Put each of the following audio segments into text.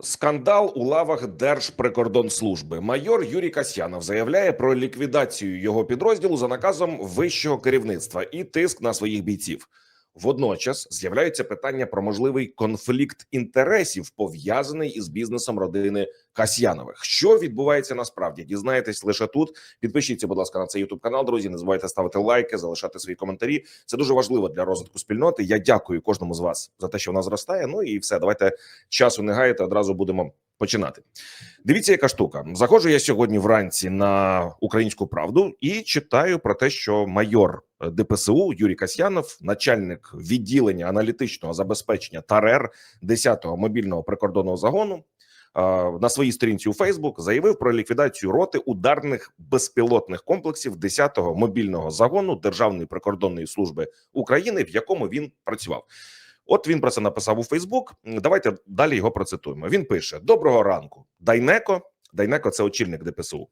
Скандал у лавах Держприкордонслужби. Майор Юрій Касьянов заявляє про ліквідацію його підрозділу за наказом вищого керівництва і тиск на своїх бійців. Водночас з'являються питання про можливий конфлікт інтересів, пов'язаний із бізнесом родини Касьянових. Що відбувається насправді? Дізнаєтесь лише тут. Підпишіться, будь ласка, на цей Ютуб канал. Друзі, не забувайте ставити лайки, залишати свої коментарі. Це дуже важливо для розвитку спільноти. Я дякую кожному з вас за те, що вона зростає. Ну і все, давайте часу не гаяти. Одразу будемо починати. Дивіться, яка штука. Заходжу я сьогодні вранці на українську правду і читаю про те, що майор ДПСУ Юрій Касьянов, начальник відділення аналітичного забезпечення ТАРЕР 10-го мобільного прикордонного загону, на своїй сторінці у Фейсбук заявив про ліквідацію роти ударних безпілотних комплексів 10-го мобільного загону Державної прикордонної служби України, в якому він працював. От він про це написав у Фейсбук. Давайте далі його процитуємо. Він пише: Доброго ранку, Дайнеко. Дайнеко це очільник ДПСУ.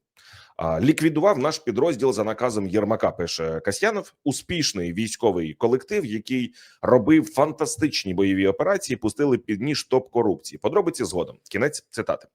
Ліквідував наш підрозділ за наказом Єрмака. Пише Касьянов, успішний військовий колектив, який робив фантастичні бойові операції, пустили під ніж топ корупції. Подробиці згодом. Кінець цитати.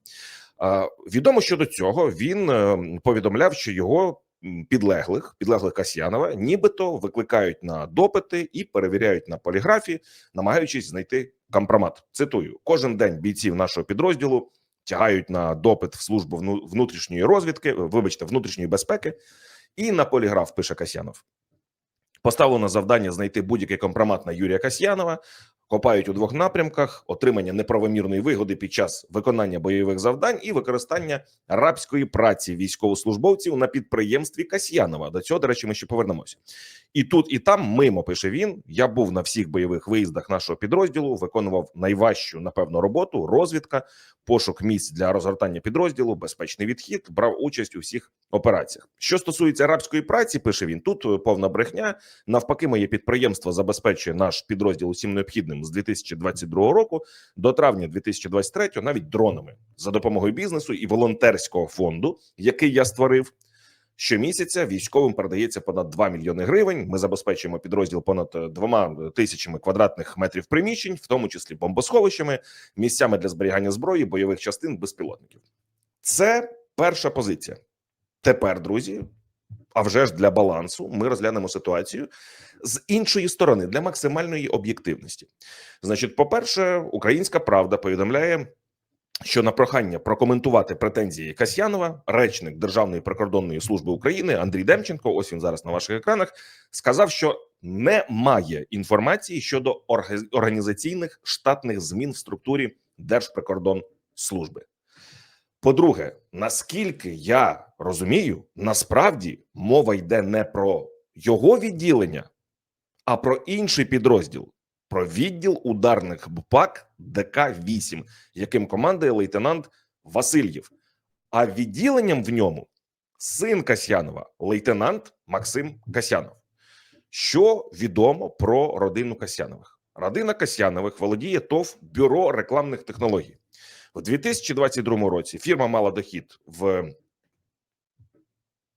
Відомо щодо цього. Він е, повідомляв, що його підлеглих, підлеглих Касьянова, нібито викликають на допити і перевіряють на поліграфі, намагаючись знайти компромат. Цитую: кожен день бійців нашого підрозділу тягають на допит в службу внутрішньої розвідки, вибачте, внутрішньої безпеки, і на поліграф пише Касьянов. Поставлено завдання знайти будь-який компромат на Юрія Касьянова. Копають у двох напрямках: отримання неправомірної вигоди під час виконання бойових завдань і використання рабської праці військовослужбовців на підприємстві Касьянова. До цього, до речі, ми ще повернемося. І тут, і там мимо пише він. Я був на всіх бойових виїздах нашого підрозділу, виконував найважчу, напевно, роботу, розвідка, пошук місць для розгортання підрозділу, безпечний відхід, брав участь у всіх операціях. Що стосується арабської праці, пише він тут повна брехня. Навпаки, моє підприємство забезпечує наш підрозділ усім необхідним з 2022 року до травня 2023 навіть дронами за допомогою бізнесу і волонтерського фонду, який я створив. Щомісяця військовим передається понад 2 мільйони гривень. Ми забезпечуємо підрозділ понад двома тисячами квадратних метрів приміщень, в тому числі бомбосховищами, місцями для зберігання зброї, бойових частин, безпілотників. Це перша позиція. Тепер, друзі, а вже ж для балансу, ми розглянемо ситуацію з іншої сторони для максимальної об'єктивності. Значить, по перше, українська правда повідомляє що на прохання прокоментувати претензії Касьянова, речник Державної прикордонної служби України Андрій Демченко, ось він зараз на ваших екранах, сказав, що немає інформації щодо організаційних штатних змін в структурі Держприкордонслужби. По-друге, наскільки я розумію, насправді мова йде не про його відділення, а про інший підрозділ про відділ ударних БПАК ДК 8 яким командує лейтенант Васильєв. А відділенням в ньому син Касьянова, лейтенант Максим Касьянов. Що відомо про родину Касьянових? Родина Касьянових володіє ТОВ бюро рекламних технологій в 2022 році. Фірма мала дохід в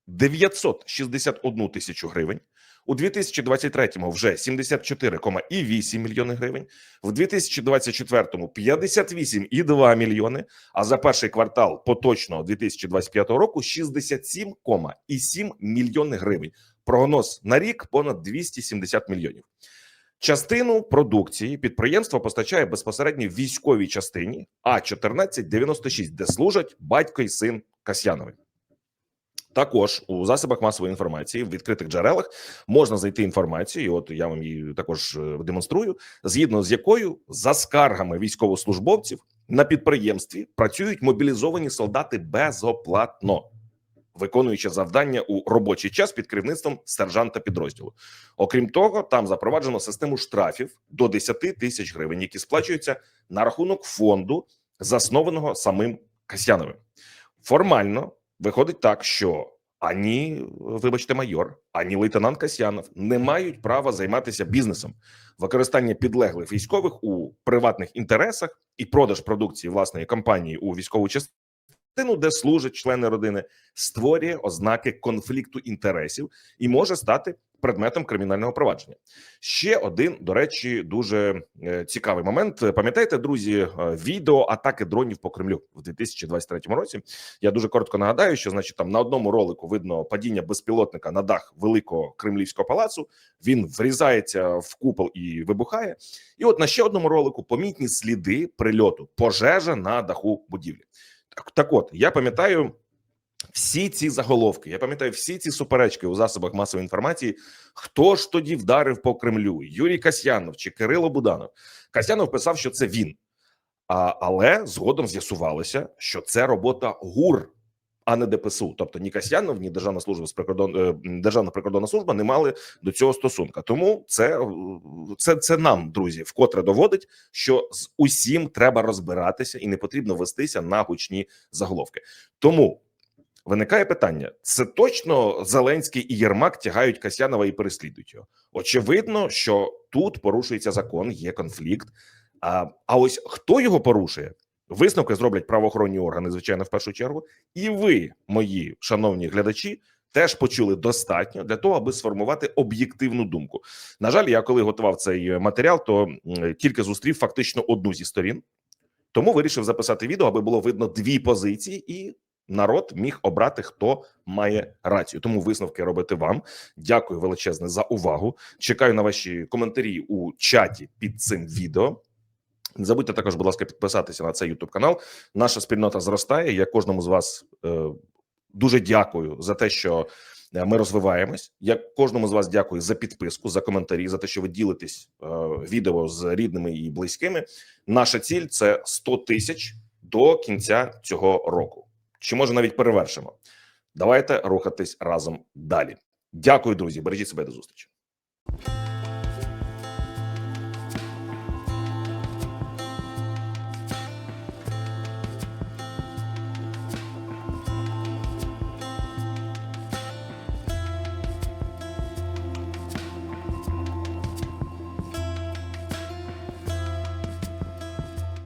961 тисячу гривень. У 2023-му вже 74,8 мільйони гривень, в 2024-му 58,2 мільйони. А за перший квартал поточного 2025 року 67,7 мільйони гривень. Прогноз на рік понад 270 мільйонів. Частину продукції підприємство постачає безпосередньо військовій частині А 1496 де служать батько і син Касьянові. Також у засобах масової інформації в відкритих джерелах можна знайти інформацію. і От я вам її також е, демонструю, згідно з якою за скаргами військовослужбовців на підприємстві працюють мобілізовані солдати безоплатно, виконуючи завдання у робочий час під керівництвом сержанта підрозділу. Окрім того, там запроваджено систему штрафів до 10 тисяч гривень, які сплачуються на рахунок фонду, заснованого самим Касьяновим. Формально Виходить так, що ані, вибачте, майор, ані лейтенант Касьянов не мають права займатися бізнесом, використання підлеглих військових у приватних інтересах і продаж продукції власної компанії у військову частину частину, де служать члени родини, створює ознаки конфлікту інтересів і може стати предметом кримінального провадження. Ще один, до речі, дуже е, цікавий момент. Пам'ятаєте, друзі, е, відео атаки дронів по Кремлю в 2023 році. Я дуже коротко нагадаю, що значить там на одному ролику видно падіння безпілотника на дах великого кремлівського палацу. Він врізається в купол і вибухає. І от на ще одному ролику помітні сліди прильоту, пожежа на даху будівлі. Так, от я пам'ятаю. Всі ці заголовки, я пам'ятаю всі ці суперечки у засобах масової інформації. Хто ж тоді вдарив по Кремлю? Юрій Касьянов чи Кирило Буданов? Касьянов писав, що це він, а, але згодом з'ясувалося, що це робота ГУР, а не ДПСУ. Тобто ні Касьянов, ні Державна служба з прикордон е, Державна прикордонна служба не мали до цього стосунка. Тому це, е, це, це нам, друзі, вкотре доводить, що з усім треба розбиратися і не потрібно вестися на гучні заголовки. Тому. Виникає питання: це точно Зеленський і Єрмак тягають Касьянова і переслідують його. Очевидно, що тут порушується закон, є конфлікт. А, а ось хто його порушує? Висновки зроблять правоохоронні органи, звичайно, в першу чергу. І ви, мої шановні глядачі, теж почули достатньо для того, аби сформувати об'єктивну думку. На жаль, я коли готував цей матеріал, то тільки зустрів фактично одну зі сторін. Тому вирішив записати відео, аби було видно дві позиції, і народ міг обрати, хто має рацію. Тому висновки робити вам. Дякую величезне за увагу. Чекаю на ваші коментарі у чаті під цим відео. Не забудьте також, будь ласка, підписатися на цей YouTube канал. Наша спільнота зростає. Я кожному з вас е, дуже дякую за те, що е, ми розвиваємось. Я кожному з вас дякую за підписку, за коментарі, за те, що ви ділитесь е, відео з рідними і близькими. Наша ціль це 100 тисяч до кінця цього року. Чи може навіть перевершимо? Давайте рухатись разом далі. Дякую, друзі. Бережіть себе до зустрічі.